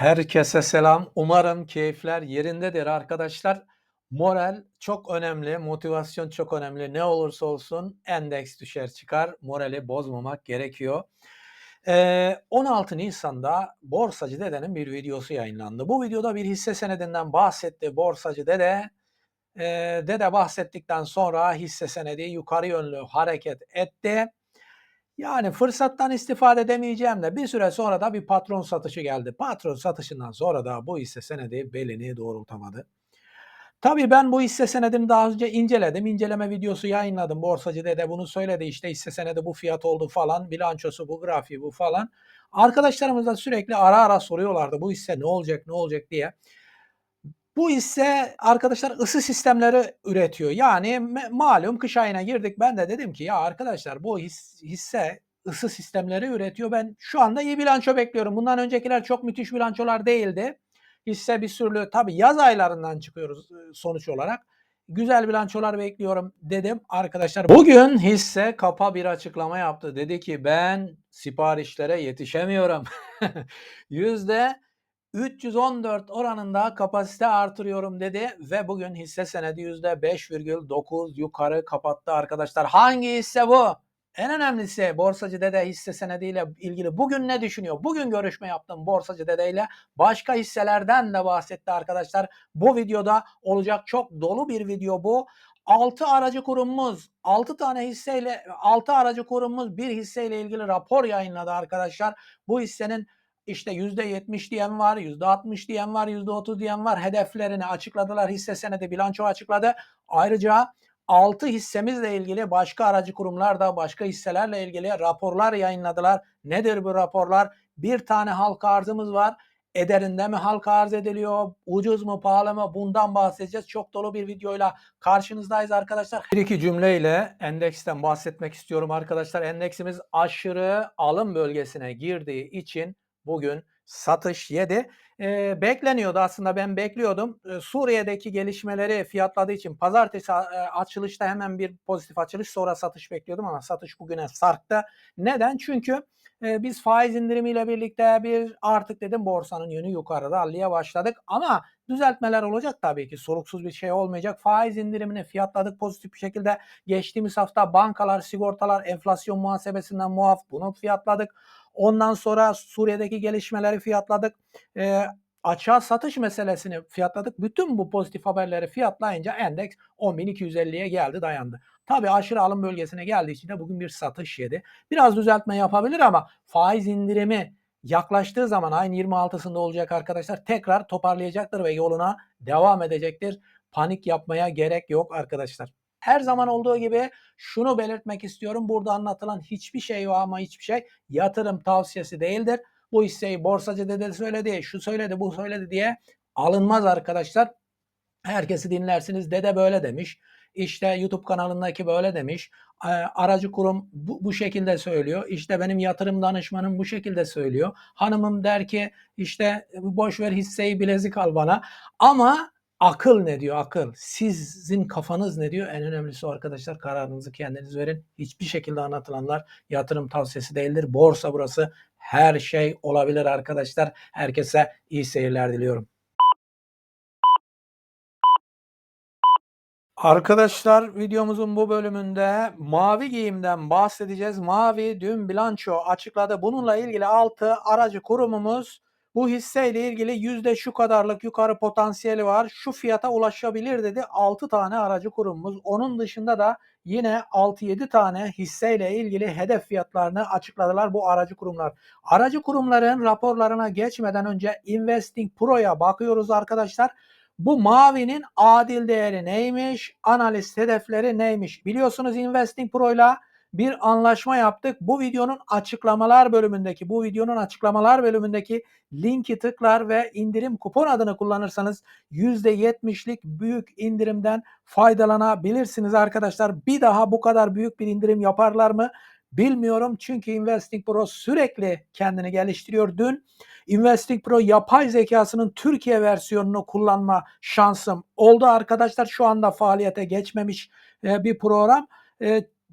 Herkese selam. Umarım keyifler yerindedir arkadaşlar. Moral çok önemli, motivasyon çok önemli. Ne olursa olsun endeks düşer çıkar. Morali bozmamak gerekiyor. Eee, 16 Nisan'da Borsacı Dede'nin bir videosu yayınlandı. Bu videoda bir hisse senedinden bahsetti Borsacı Dede. Eee, Dede bahsettikten sonra hisse senedi yukarı yönlü hareket etti. Yani fırsattan istifade edemeyeceğim de bir süre sonra da bir patron satışı geldi. Patron satışından sonra da bu hisse senedi belini doğrultamadı. Tabii ben bu hisse senedini daha önce inceledim. İnceleme videosu yayınladım. Borsacı Dede bunu söyledi. İşte hisse senedi bu fiyat oldu falan. Bilançosu bu, grafiği bu falan. Arkadaşlarımız da sürekli ara ara soruyorlardı. Bu hisse ne olacak, ne olacak diye. Bu hisse arkadaşlar ısı sistemleri üretiyor. Yani malum kış ayına girdik. Ben de dedim ki ya arkadaşlar bu his- hisse ısı sistemleri üretiyor. Ben şu anda iyi bilanço bekliyorum. Bundan öncekiler çok müthiş bilançolar değildi. Hisse bir sürü tabii yaz aylarından çıkıyoruz sonuç olarak. Güzel bilançolar bekliyorum dedim arkadaşlar. Bugün hisse kapa bir açıklama yaptı. Dedi ki ben siparişlere yetişemiyorum. Yüzde 314 oranında kapasite artırıyorum dedi ve bugün hisse senedi %5,9 yukarı kapattı arkadaşlar. Hangi hisse bu? En önemlisi Borsacı Dede hisse senediyle ilgili bugün ne düşünüyor? Bugün görüşme yaptım Borsacı Dede ile. Başka hisselerden de bahsetti arkadaşlar. Bu videoda olacak çok dolu bir video bu. 6 aracı kurumumuz 6 tane hisseyle 6 aracı kurumumuz bir hisseyle ilgili rapor yayınladı arkadaşlar. Bu hissenin işte %70 diyen var, %60 diyen var, %30 diyen var. Hedeflerini açıkladılar. Hisse senedi bilanço açıkladı. Ayrıca 6 hissemizle ilgili başka aracı kurumlar da başka hisselerle ilgili raporlar yayınladılar. Nedir bu raporlar? Bir tane halka arzımız var. Ederinde mi halka arz ediliyor? Ucuz mu pahalı mı? Bundan bahsedeceğiz. Çok dolu bir videoyla karşınızdayız arkadaşlar. Bir iki cümleyle endeksten bahsetmek istiyorum arkadaşlar. Endeksimiz aşırı alım bölgesine girdiği için bugün satış yedi. Ee, bekleniyordu aslında ben bekliyordum. Ee, Suriye'deki gelişmeleri fiyatladığı için pazartesi e, açılışta hemen bir pozitif açılış sonra satış bekliyordum ama satış bugüne sarktı. Neden? Çünkü e, biz faiz indirimiyle birlikte bir artık dedim borsanın yönü yukarıda almaya başladık ama düzeltmeler olacak tabii ki soluksuz bir şey olmayacak. Faiz indirimini fiyatladık pozitif bir şekilde. Geçtiğimiz hafta bankalar, sigortalar enflasyon muhasebesinden muaf bunu fiyatladık. Ondan sonra Suriye'deki gelişmeleri fiyatladık. E, açığa satış meselesini fiyatladık. Bütün bu pozitif haberleri fiyatlayınca endeks 10.250'ye geldi dayandı. Tabii aşırı alım bölgesine geldiği için de bugün bir satış yedi. Biraz düzeltme yapabilir ama faiz indirimi yaklaştığı zaman ayın 26'sında olacak arkadaşlar tekrar toparlayacaktır ve yoluna devam edecektir. Panik yapmaya gerek yok arkadaşlar. Her zaman olduğu gibi şunu belirtmek istiyorum. Burada anlatılan hiçbir şey var ama hiçbir şey yatırım tavsiyesi değildir. Bu hisseyi borsacı dede söyledi, şu söyledi, bu söyledi diye alınmaz arkadaşlar. Herkesi dinlersiniz. Dede böyle demiş. İşte YouTube kanalındaki böyle demiş. Aracı kurum bu, bu şekilde söylüyor. İşte benim yatırım danışmanım bu şekilde söylüyor. Hanımım der ki işte boş ver hisseyi bilezik al bana. Ama Akıl ne diyor akıl? Sizin kafanız ne diyor? En önemlisi arkadaşlar kararınızı kendiniz verin. Hiçbir şekilde anlatılanlar yatırım tavsiyesi değildir. Borsa burası her şey olabilir arkadaşlar. Herkese iyi seyirler diliyorum. Arkadaşlar videomuzun bu bölümünde mavi giyimden bahsedeceğiz. Mavi dün bilanço açıkladı. Bununla ilgili 6 aracı kurumumuz bu hisseyle ilgili yüzde şu kadarlık yukarı potansiyeli var. Şu fiyata ulaşabilir dedi 6 tane aracı kurumumuz. Onun dışında da yine 6-7 tane hisseyle ilgili hedef fiyatlarını açıkladılar bu aracı kurumlar. Aracı kurumların raporlarına geçmeden önce Investing Pro'ya bakıyoruz arkadaşlar. Bu mavinin adil değeri neymiş? Analiz hedefleri neymiş? Biliyorsunuz Investing Pro ile bir anlaşma yaptık. Bu videonun açıklamalar bölümündeki, bu videonun açıklamalar bölümündeki linki tıklar ve indirim kupon adını kullanırsanız %70'lik büyük indirimden faydalanabilirsiniz arkadaşlar. Bir daha bu kadar büyük bir indirim yaparlar mı? Bilmiyorum çünkü Investing Pro sürekli kendini geliştiriyor. Dün Investing Pro yapay zekasının Türkiye versiyonunu kullanma şansım oldu arkadaşlar. Şu anda faaliyete geçmemiş e, bir program.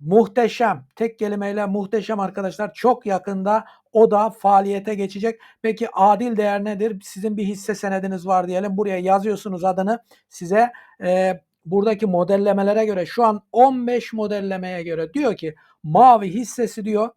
Muhteşem. Tek kelimeyle muhteşem arkadaşlar. Çok yakında O da faaliyete geçecek. Peki adil değer nedir? Sizin bir hisse senediniz var diyelim. Buraya yazıyorsunuz adını. Size e, buradaki modellemelere göre şu an 15 modellemeye göre diyor ki mavi hissesi diyor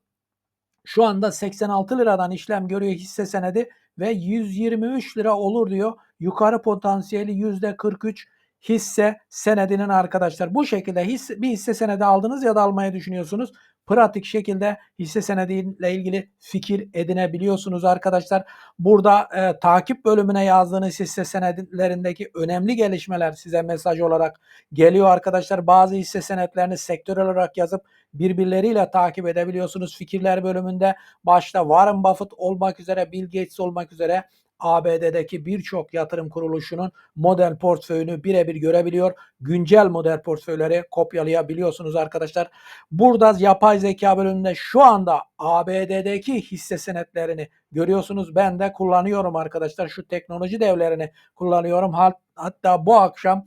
şu anda 86 liradan işlem görüyor hisse senedi ve 123 lira olur diyor. Yukarı potansiyeli %43 hisse senedinin arkadaşlar. Bu şekilde hisse, bir hisse senedi aldınız ya da almayı düşünüyorsunuz. Pratik şekilde hisse senediyle ilgili fikir edinebiliyorsunuz arkadaşlar. Burada e, takip bölümüne yazdığınız hisse senetlerindeki önemli gelişmeler size mesaj olarak geliyor arkadaşlar. Bazı hisse senetlerini sektörel olarak yazıp birbirleriyle takip edebiliyorsunuz. Fikirler bölümünde başta Warren Buffett olmak üzere, Bill Gates olmak üzere ABD'deki birçok yatırım kuruluşunun model portföyünü birebir görebiliyor. Güncel model portföyleri kopyalayabiliyorsunuz arkadaşlar. Burada yapay zeka bölümünde şu anda ABD'deki hisse senetlerini görüyorsunuz. Ben de kullanıyorum arkadaşlar. Şu teknoloji devlerini kullanıyorum. Hatta bu akşam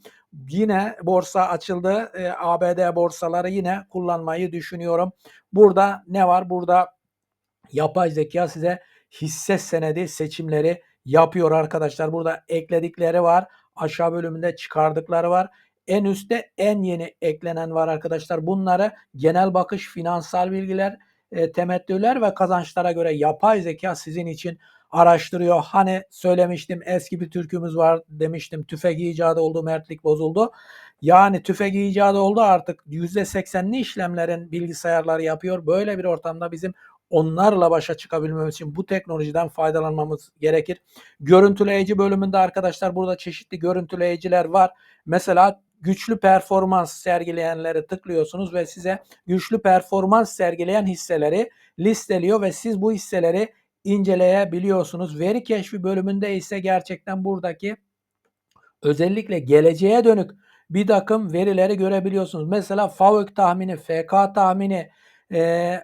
yine borsa açıldı. E, ABD borsaları yine kullanmayı düşünüyorum. Burada ne var? Burada yapay zeka size hisse senedi seçimleri yapıyor arkadaşlar. Burada ekledikleri var. Aşağı bölümünde çıkardıkları var. En üstte en yeni eklenen var arkadaşlar. Bunları genel bakış, finansal bilgiler, e, temettüler ve kazançlara göre yapay zeka sizin için araştırıyor. Hani söylemiştim eski bir türkümüz var demiştim. Tüfek icadı oldu, mertlik bozuldu. Yani tüfek icadı oldu artık %80'li işlemlerin bilgisayarları yapıyor. Böyle bir ortamda bizim onlarla başa çıkabilmemiz için bu teknolojiden faydalanmamız gerekir. Görüntüleyici bölümünde arkadaşlar burada çeşitli görüntüleyiciler var. Mesela güçlü performans sergileyenleri tıklıyorsunuz ve size güçlü performans sergileyen hisseleri listeliyor ve siz bu hisseleri inceleyebiliyorsunuz. Veri keşfi bölümünde ise gerçekten buradaki özellikle geleceğe dönük bir takım verileri görebiliyorsunuz. Mesela FAVÖK tahmini, FK tahmini, e,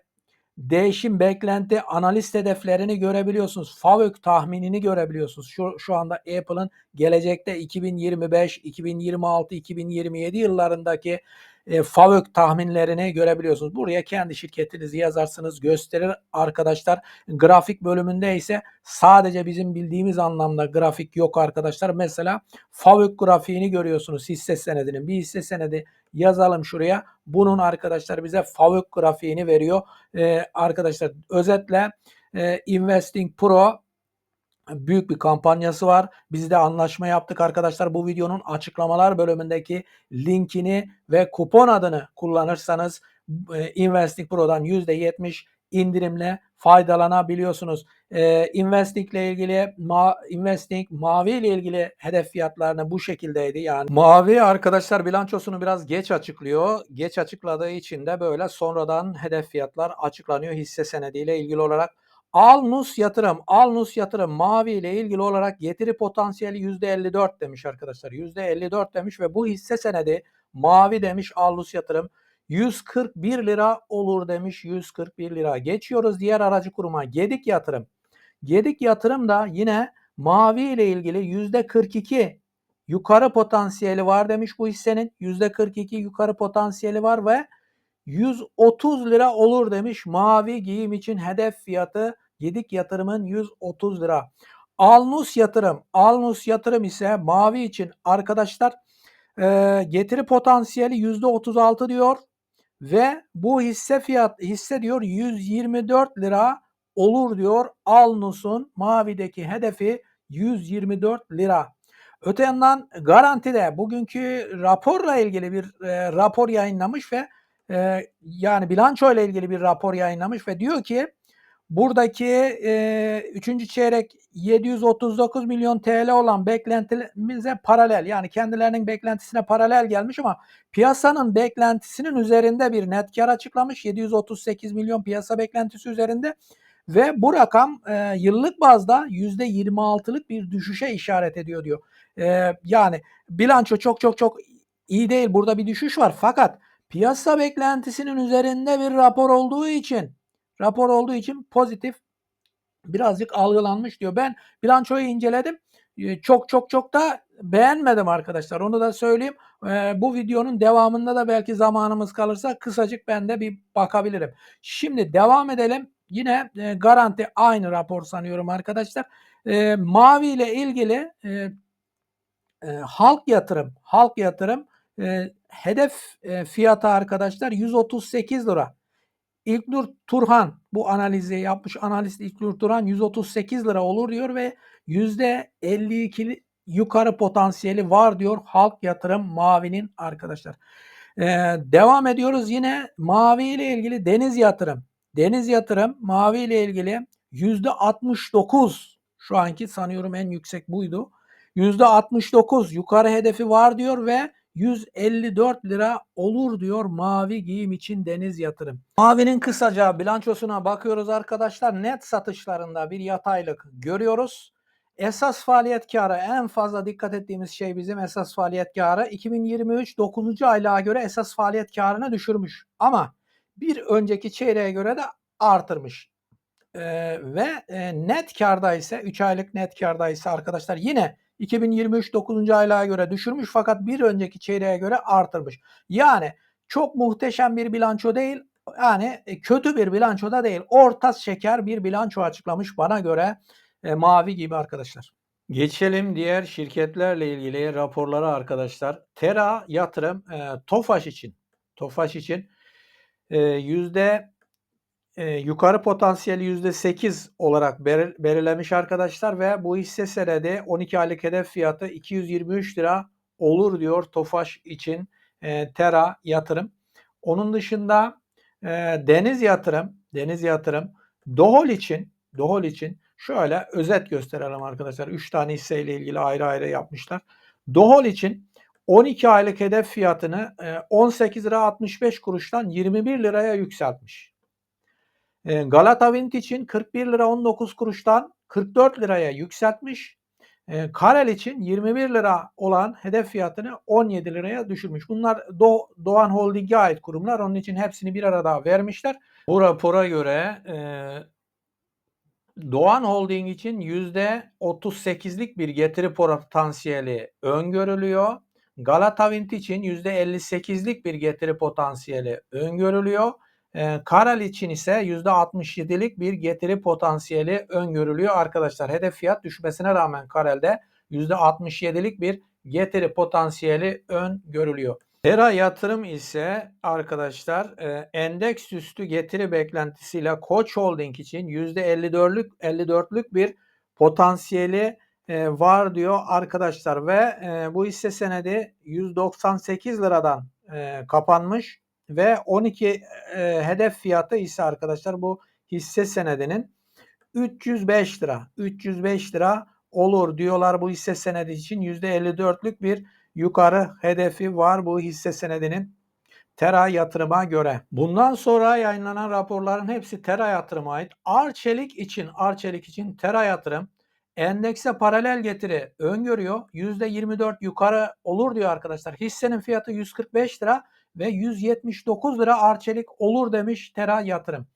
değişim beklenti analiz hedeflerini görebiliyorsunuz. FAVÖK tahminini görebiliyorsunuz. Şu, şu anda Apple'ın gelecekte 2025, 2026, 2027 yıllarındaki e, FAVÖK tahminlerini görebiliyorsunuz. Buraya kendi şirketinizi yazarsınız gösterir arkadaşlar. Grafik bölümünde ise sadece bizim bildiğimiz anlamda grafik yok arkadaşlar. Mesela FAVÖK grafiğini görüyorsunuz hisse senedinin. Bir hisse senedi yazalım şuraya. Bunun arkadaşlar bize FAVÖK grafiğini veriyor. Ee, arkadaşlar özetle e, Investing Pro büyük bir kampanyası var. Biz de anlaşma yaptık arkadaşlar. Bu videonun açıklamalar bölümündeki linkini ve kupon adını kullanırsanız e, Investing Pro'dan %70 indirimle faydalanabiliyorsunuz. E, Investing ile ilgili ma, Investing mavi ile ilgili hedef fiyatlarını bu şekildeydi. Yani mavi arkadaşlar bilançosunu biraz geç açıklıyor. Geç açıkladığı için de böyle sonradan hedef fiyatlar açıklanıyor hisse senediyle ilgili olarak. Alnus yatırım, Alnus yatırım mavi ile ilgili olarak getiri potansiyeli %54 demiş arkadaşlar. %54 demiş ve bu hisse senedi mavi demiş Alnus yatırım. 141 lira olur demiş 141 lira. Geçiyoruz diğer aracı kuruma Gedik yatırım. Gedik yatırım da yine mavi ile ilgili %42 yukarı potansiyeli var demiş bu hissenin. %42 yukarı potansiyeli var ve 130 lira olur demiş. Mavi giyim için hedef fiyatı Gedik yatırımın 130 lira. Alnus yatırım. Alnus yatırım ise mavi için arkadaşlar e, getiri potansiyeli %36 diyor. Ve bu hisse fiyat hisse diyor 124 lira olur diyor. Alnus'un mavideki hedefi 124 lira. Öte yandan garantide bugünkü raporla ilgili bir e, rapor yayınlamış ve e, yani bilanço ile ilgili bir rapor yayınlamış ve diyor ki buradaki e, 3. çeyrek 739 milyon TL olan beklentimize paralel yani kendilerinin beklentisine paralel gelmiş ama piyasanın beklentisinin üzerinde bir net kar açıklamış 738 milyon piyasa beklentisi üzerinde ve bu rakam e, yıllık bazda %26'lık bir düşüşe işaret ediyor diyor. E, yani bilanço çok çok çok iyi değil burada bir düşüş var fakat piyasa beklentisinin üzerinde bir rapor olduğu için rapor olduğu için pozitif birazcık algılanmış diyor. Ben bilançoyu inceledim. Çok çok çok da beğenmedim arkadaşlar. Onu da söyleyeyim. Bu videonun devamında da belki zamanımız kalırsa kısacık ben de bir bakabilirim. Şimdi devam edelim. Yine e, garanti aynı rapor sanıyorum arkadaşlar. E, mavi ile ilgili e, e, halk yatırım, halk yatırım hedef e, fiyatı arkadaşlar 138 lira. İlknur Turhan bu analizi yapmış analist İlknur Turhan 138 lira olur diyor ve %52 yukarı potansiyeli var diyor halk yatırım mavinin arkadaşlar. Ee, devam ediyoruz yine mavi ile ilgili deniz yatırım. Deniz yatırım mavi ile ilgili %69 şu anki sanıyorum en yüksek buydu. %69 yukarı hedefi var diyor ve 154 lira olur diyor mavi giyim için deniz yatırım. Mavinin kısaca bilançosuna bakıyoruz arkadaşlar. Net satışlarında bir yataylık görüyoruz. Esas faaliyet karı en fazla dikkat ettiğimiz şey bizim esas faaliyet karı 2023 9. aylığa göre esas faaliyet karını düşürmüş. Ama bir önceki çeyreğe göre de artırmış. Ee, ve e, net karda ise 3 aylık net karda ise arkadaşlar yine 2023 9. aylığa göre düşürmüş fakat bir önceki çeyreğe göre artırmış. Yani çok muhteşem bir bilanço değil. Yani e, kötü bir bilanço da değil. Orta şeker bir bilanço açıklamış bana göre e, mavi gibi arkadaşlar. Geçelim diğer şirketlerle ilgili raporlara arkadaşlar. Tera yatırım e, Tofaş için Tofaş için e, yüzde e, yukarı potansiyeli %8 olarak belir, belirlemiş arkadaşlar ve bu hisse senedi 12 aylık hedef fiyatı 223 lira olur diyor Tofaş için e, Tera yatırım. Onun dışında e, Deniz yatırım, Deniz yatırım Dohol için, Dohol için şöyle özet gösterelim arkadaşlar. 3 tane hisseyle ilgili ayrı ayrı yapmışlar. Dohol için 12 aylık hedef fiyatını 18 lira 65 kuruştan 21 liraya yükseltmiş. Galata Wind için 41 lira 19 kuruştan 44 liraya yükseltmiş. Karel için 21 lira olan hedef fiyatını 17 liraya düşürmüş. Bunlar Do Doğan Holding'e ait kurumlar. Onun için hepsini bir arada vermişler. Bu rapora göre e, Doğan Holding için %38'lik bir getiri potansiyeli öngörülüyor. Galata Wind için %58'lik bir getiri potansiyeli öngörülüyor. E, Karal için ise %67'lik bir getiri potansiyeli öngörülüyor arkadaşlar. Hedef fiyat düşmesine rağmen Karel'de %67'lik bir getiri potansiyeli öngörülüyor. Tera yatırım ise arkadaşlar e, endeks üstü getiri beklentisiyle Koç Holding için %54'lük 54'lük bir potansiyeli e, var diyor arkadaşlar ve e, bu hisse senedi 198 liradan kapanmış ve 12 e, hedef fiyatı ise arkadaşlar bu hisse senedinin 305 lira. 305 lira olur diyorlar bu hisse senedi için %54'lük bir yukarı hedefi var bu hisse senedinin Tera yatırıma göre. Bundan sonra yayınlanan raporların hepsi Tera yatırıma ait. Arçelik için Arçelik için Tera yatırım endekse paralel getiri öngörüyor. %24 yukarı olur diyor arkadaşlar. Hissenin fiyatı 145 lira ve 179 lira arçelik olur demiş Tera Yatırım.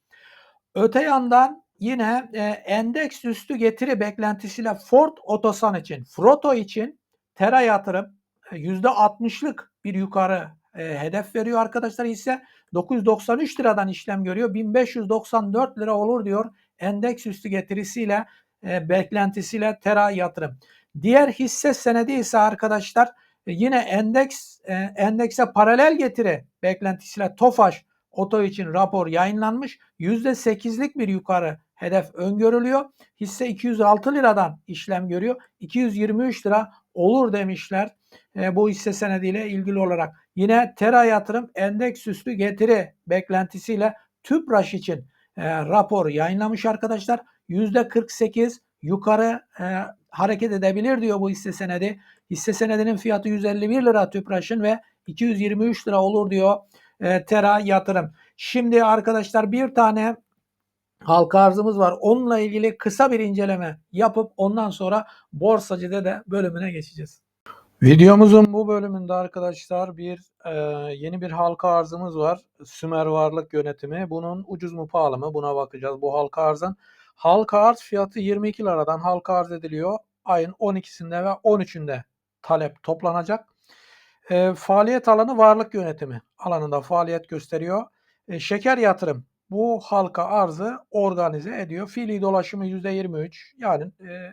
Öte yandan yine e, endeks üstü getiri beklentisiyle Ford Otosan için, Froto için Tera Yatırım %60'lık e, bir yukarı e, hedef veriyor arkadaşlar ise 993 liradan işlem görüyor. 1594 lira olur diyor endeks üstü getirisiyle e, beklentisiyle Tera Yatırım. Diğer hisse senedi ise arkadaşlar yine endeks e, endekse paralel getiri beklentisiyle TOFAŞ Oto için rapor yayınlanmış. %8'lik bir yukarı hedef öngörülüyor. Hisse 206 liradan işlem görüyor. 223 lira olur demişler e, bu hisse senediyle ilgili olarak. Yine Tera Yatırım endeks üstü getiri beklentisiyle TÜPRAŞ için e, rapor yayınlamış arkadaşlar. %48 yukarı e, hareket edebilir diyor bu hisse senedi. Hisse senedinin fiyatı 151 lira Tüpraş'ın ve 223 lira olur diyor e, Tera Yatırım. Şimdi arkadaşlar bir tane halka arzımız var. Onunla ilgili kısa bir inceleme yapıp ondan sonra borsacıda da bölümüne geçeceğiz. Videomuzun bu bölümünde arkadaşlar bir e, yeni bir halka arzımız var. Sümer Varlık Yönetimi. Bunun ucuz mu pahalı mı buna bakacağız bu halka arzın. Halka arz fiyatı 22 liradan halka arz ediliyor. Ayın 12'sinde ve 13'ünde talep toplanacak. E, faaliyet alanı varlık yönetimi alanında faaliyet gösteriyor. E, şeker yatırım bu halka arzı organize ediyor. Fiili dolaşımı %23 yani e,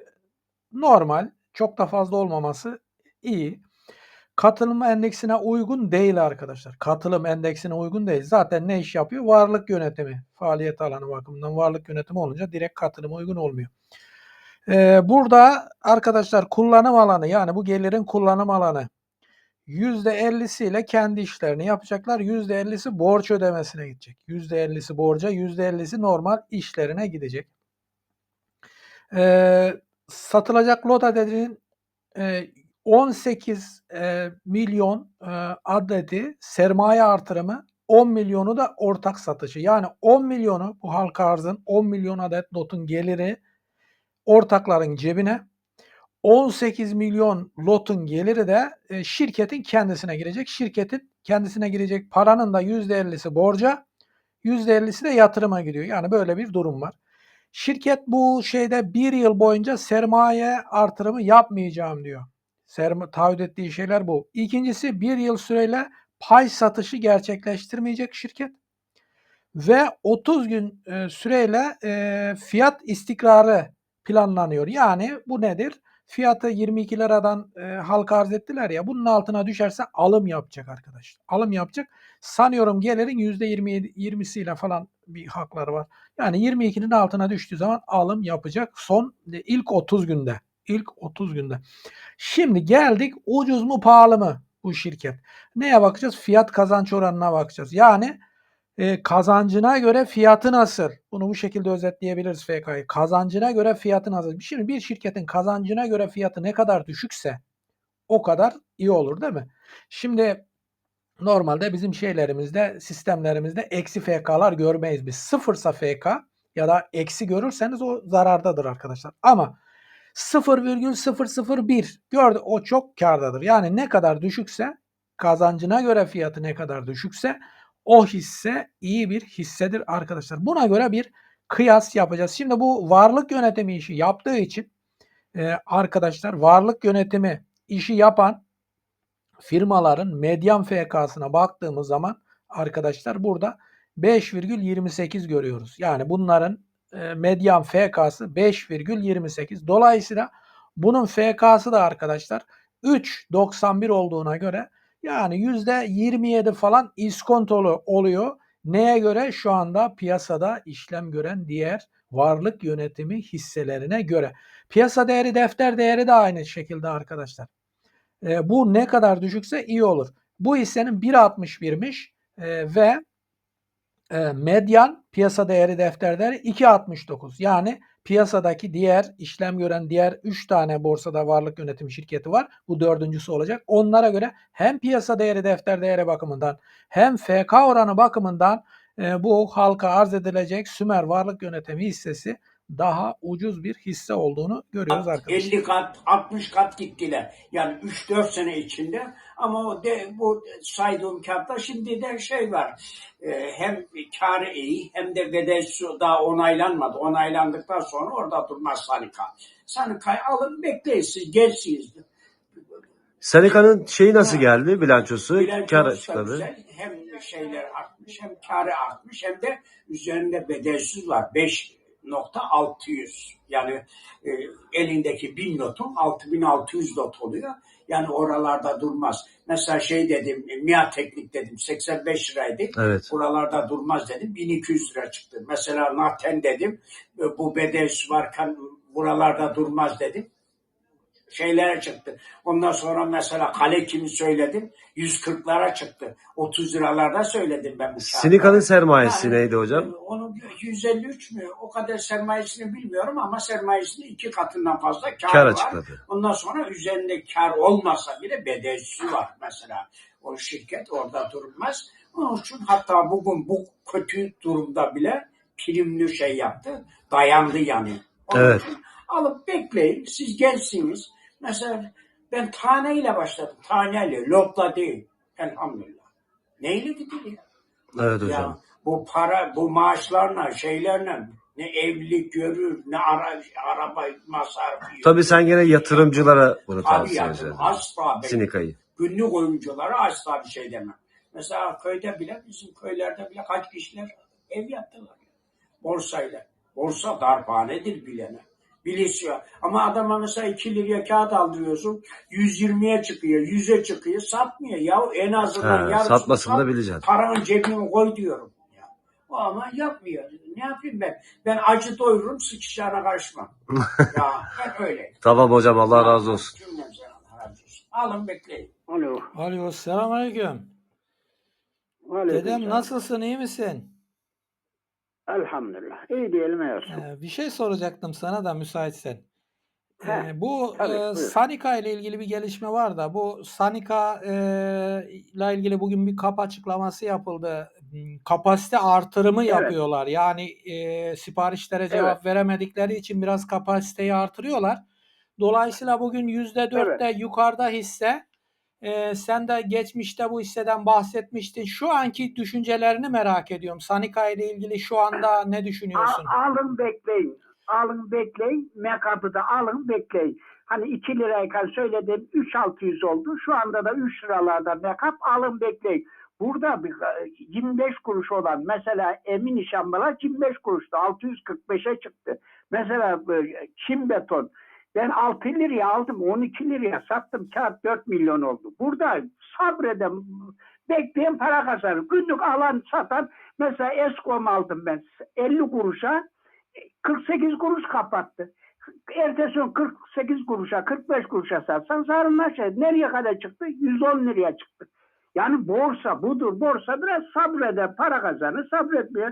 normal çok da fazla olmaması iyi. Katılım endeksine uygun değil arkadaşlar. Katılım endeksine uygun değil. Zaten ne iş yapıyor? Varlık yönetimi. Faaliyet alanı bakımından varlık yönetimi olunca direkt katılıma uygun olmuyor. Ee, burada arkadaşlar kullanım alanı yani bu gelirin kullanım alanı %50'siyle kendi işlerini yapacaklar. %50'si borç ödemesine gidecek. %50'si borca, %50'si normal işlerine gidecek. Ee, satılacak lot adedinin e, 18 e, milyon e, adedi sermaye artırımı 10 milyonu da ortak satışı. Yani 10 milyonu bu halka arzın 10 milyon adet notun geliri ortakların cebine 18 milyon lotun geliri de e, şirketin kendisine girecek. Şirketin kendisine girecek paranın da %50'si borca, %50'si de yatırıma gidiyor. Yani böyle bir durum var. Şirket bu şeyde bir yıl boyunca sermaye artırımı yapmayacağım diyor. Serma, taahhüt ettiği şeyler bu. İkincisi bir yıl süreyle pay satışı gerçekleştirmeyecek şirket. Ve 30 gün e, süreyle e, fiyat istikrarı planlanıyor. Yani bu nedir? Fiyatı 22 liradan e, halka arz ettiler ya bunun altına düşerse alım yapacak arkadaşlar. Alım yapacak. Sanıyorum gelirin %27 20'siyle falan bir hakları var. Yani 22'nin altına düştüğü zaman alım yapacak son e, ilk 30 günde. İlk 30 günde. Şimdi geldik ucuz mu pahalı mı bu şirket? Neye bakacağız? Fiyat kazanç oranına bakacağız. Yani e, kazancına göre fiyatı nasıl? Bunu bu şekilde özetleyebiliriz FK'yı. Kazancına göre fiyatı nasıl? Şimdi bir şirketin kazancına göre fiyatı ne kadar düşükse o kadar iyi olur değil mi? Şimdi normalde bizim şeylerimizde, sistemlerimizde eksi FK'lar görmeyiz biz. Sıfırsa FK ya da eksi görürseniz o zarardadır arkadaşlar. Ama 0,001 gördü o çok kardadır. Yani ne kadar düşükse kazancına göre fiyatı ne kadar düşükse o hisse iyi bir hissedir arkadaşlar. Buna göre bir kıyas yapacağız. Şimdi bu varlık yönetimi işi yaptığı için e, arkadaşlar varlık yönetimi işi yapan firmaların medyan FK'sına baktığımız zaman arkadaşlar burada 5,28 görüyoruz. Yani bunların e, medyan FK'sı 5,28. Dolayısıyla bunun FK'sı da arkadaşlar 3,91 olduğuna göre yani %27 falan iskontolu oluyor. Neye göre? Şu anda piyasada işlem gören diğer varlık yönetimi hisselerine göre. Piyasa değeri, defter değeri de aynı şekilde arkadaşlar. E, bu ne kadar düşükse iyi olur. Bu hissenin 1.61'miş e, ve e, medyan piyasa değeri defter değeri 2.69. Yani piyasadaki diğer işlem gören diğer 3 tane borsada varlık yönetim şirketi var. Bu dördüncüsü olacak. Onlara göre hem piyasa değeri defter değeri bakımından hem FK oranı bakımından e, bu halka arz edilecek Sümer varlık yönetimi hissesi daha ucuz bir hisse olduğunu görüyoruz arkadaşlar. 50 kat, 60 kat gittiler. Yani 3-4 sene içinde. Ama o de, bu saydığım kağıtta şimdi de şey var. e, hem karı iyi hem de bedelsi daha onaylanmadı. Onaylandıktan sonra orada durmaz Sanika. Sanika'yı alın bekleyin siz gençsiniz. Sanika'nın şeyi nasıl Ha. geldi bilançosu? Bilançosu Kar açıkladı. güzel. Hem şeyler artmış hem karı artmış hem de üzerinde bedelsiz var. 5.600 yani e, elindeki 1000 notun 6600 not oluyor. Yani oralarda durmaz. Mesela şey dedim, MİA Teknik dedim 85 liraydı. Evet. Buralarda durmaz dedim 1200 lira çıktı. Mesela Naten dedim e, bu bedelsiz varken buralarda durmaz dedim şeylere çıktı. Ondan sonra mesela kale kimi söyledim 140'lara çıktı. 30 liralarda söyledim ben bu kağıtları. Sinika'nın sermayesi Yani, neydi hocam? e, Onun 153 mü? O kadar sermayesini bilmiyorum ama sermayesinin iki katından fazla kar, Kar var. açıkladı. Ondan sonra üzerinde kar olmasa bile bedelsi var mesela. O şirket orada durmaz. Onun için hatta bugün bu kötü durumda bile primli şey yaptı. Dayandı yani. Onun Evet. için alıp bekleyin. Siz gençsiniz. Mesela ben taneyle başladım. Taneyle, lotla değil. Elhamdülillah. Neyle gidiyor? Evet Ya hocam. bu para, bu maaşlarla, şeylerle ne evlilik görür, ne ara, araba masrafı. Tabii sen gene yatırımcılara bunu tavsiye ederdin. Asla ben Sinika'yı. günlük oyunculara asla bir şey demem. Mesela köyde bile, bizim köylerde bile kaç kişiler Ev yaptılar. Borsayla. Borsa darphanedir bilene. Bilisiyor. Ama adama mesela 2 liraya kağıt aldırıyorsun. 120'ye çıkıyor, 100'e çıkıyor. Satmıyor. Ya en azından He, yarısını satmasını sat, da bileceksin. Paranın cebine koy diyorum. Ya. O ama yapmıyor. Ne yapayım ben? Ben acı doyururum, sıçacağına karışmam. ya hep öyle. Tamam hocam Allah razı olsun. Cümlemize Allah razı olsun. Alın bekleyin. Alo. Alo selamünaleyküm. Aleyküm Dedem selam. nasılsın iyi misin? Elhamdülillah. İyi diyelim olsun. Ee, bir şey soracaktım sana da müsaitsen. He, Ee, bu tabii, e, buyur. Sanika ile ilgili bir gelişme var da bu Sanika e, ile ilgili bugün bir kap açıklaması yapıldı. Hmm, Kapasite artırımı Evet. yapıyorlar. Yani e, siparişlere cevap veremedikleri için biraz kapasiteyi artırıyorlar. Dolayısıyla bugün %4'te yukarıda hisse. E, sen de geçmişte bu hisseden bahsetmiştin. Şu anki düşüncelerini merak ediyorum. Sanika ile ilgili şu anda ne düşünüyorsun? Al- alın bekleyin. Alın bekleyin. Mekabı da alın bekleyin. Hani 2 lirayken söyledim 3600 oldu. Şu anda da 3 liralarda mekap alın bekleyin. Burada bir, e, 25 kuruş olan mesela Emin İşambalar 25 kuruştu. 645'e çıktı. Mesela e, Çin beton ben 6 liraya aldım 12 liraya sattım kağıt 4 milyon oldu. Burada sabreden bekleyen para kazanır. Günlük alan satan mesela Eskom aldım ben 50 kuruşa 48 kuruş kapattı. Ertesi gün 48 kuruşa 45 kuruşa satsan zararına şey. Nereye kadar çıktı? 110 liraya çıktı. Yani borsa budur. Borsa biraz sabreder, para kazanır, sabretmiyor.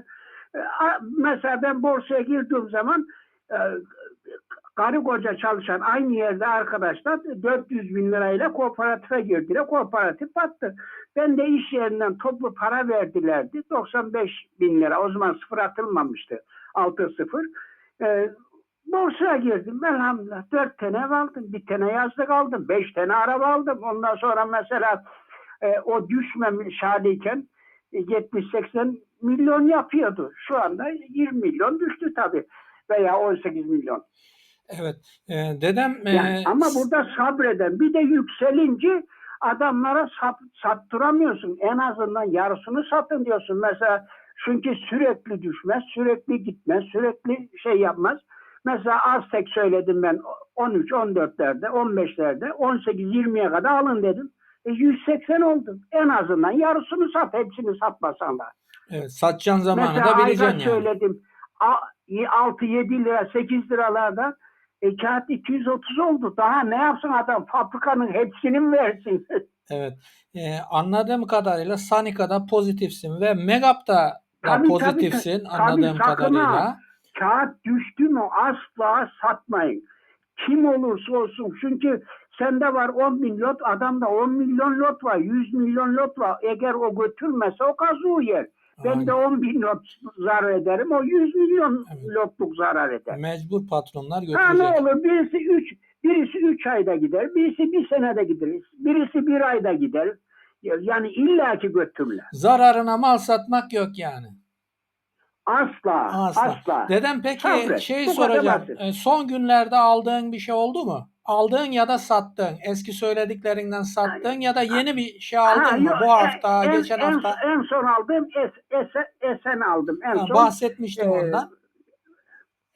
E, a- Mesela ben borsaya girdiğim zaman e, karı koca çalışan aynı yerde arkadaşlar 400 bin lirayla kooperatife girdiler. Kooperatif battı. Ben de iş yerinden toplu para verdilerdi. 95 bin lira. O zaman sıfır atılmamıştı. 6-0. Ee, borsaya girdim. Elhamdülillah. 4 tane ev aldım. Bir tane yazlık aldım. 5 tane araba aldım. Ondan sonra mesela e, o düşmemiş haliyken e, 70-80 milyon yapıyordu. Şu anda 20 milyon düştü tabii. Veya 18 milyon. Evet. Ee, dedem e, Yani ama burada sabreden bir de yükselince adamlara sat, sattıramıyorsun. En azından yarısını satın diyorsun. Mesela çünkü sürekli düşmez, sürekli gitmez, sürekli şey yapmaz. Mesela Aztek söyledim ben 13, 14'lerde, 15'lerde, 18, 20'ye kadar alın dedim. E 180 oldu. En azından yarısını sat, hepsini satmasan da. evet, satacağın zamanı Mesela da bileceksin yani. söyledim. 6-7 lira 8 liralarda e, kağıt 230 oldu. Daha ne yapsın adam? Fabrikanın hepsini mi versin? Evet. Ee, anladığım kadarıyla Sanika'da pozitifsin ve Megap'ta da Tabii, tabii, pozitifsin tabii, anladığım ha. kadarıyla. kağıt düştü mü asla satmayın. Kim olursa olsun. Çünkü sende var 10 bin lot, adamda 10 milyon lot var, 100 milyon lot var. Eğer o götürmese o kazığı yer. Ben de Aynen. 10 bin lot zarar ederim, o 100 milyon Evet. lotluk zarar eder. Mecbur patronlar Ha ne götürecek. olur birisi 3 birisi 3 ayda gider, birisi bir senede gider, birisi bir ayda gider. Yani illaki götürürler. Zararına mal satmak yok yani. Asla, Asla. asla. Dedem peki Sabret. şey Bu soracağım. Ee, Son günlerde aldığın bir şey oldu mu? Aldığın ya da sattığın. Eski söylediklerinden sattığın ya da yeni bir şey aldın Ha, mı? yok, Bu hafta, en, geçen en, hafta. En son aldığım es, esen, esen aldım. En Ha, son. bahsetmiştim e, ondan.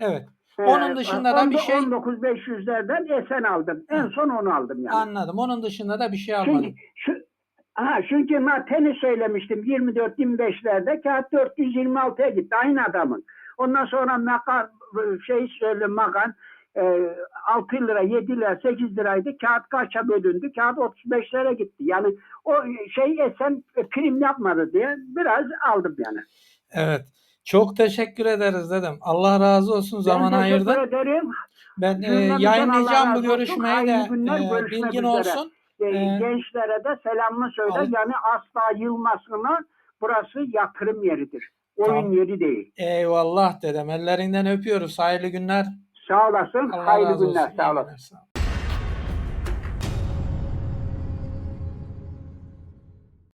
Evet. e, onun dışında da bir şey- 19500'lerden esen aldım. En son onu aldım yani. Anladım. Onun dışında da bir şey Çünkü, almadım. şu, ha, çünkü Marten'i söylemiştim 24-25'lerde kağıt 426'ya gitti aynı adamın. Ondan sonra makan, şey söyle makan e, 6 lira, 7 lira, 8 liraydı. Kağıt kaça bölündü? Kağıt 35'lere gitti. Yani o şey esen e, prim yapmadı diye biraz aldım yani. Evet. Çok teşekkür ederiz dedim. Allah razı olsun zaman ben ayırdın. ederim. Ben e, yayınlayacağım bu görüşmeyi de e, bilgin üzere. olsun. E, Ee, gençlere de selamını söyle. Al- Yani asla yılmasına burası yatırım yeridir. Oyun Tamam. yeri değil. Eyvallah dedem. Ellerinden öpüyoruz. Hayırlı günler. Sağ olasın. Allah Hayırlı günler. Sağ olasın.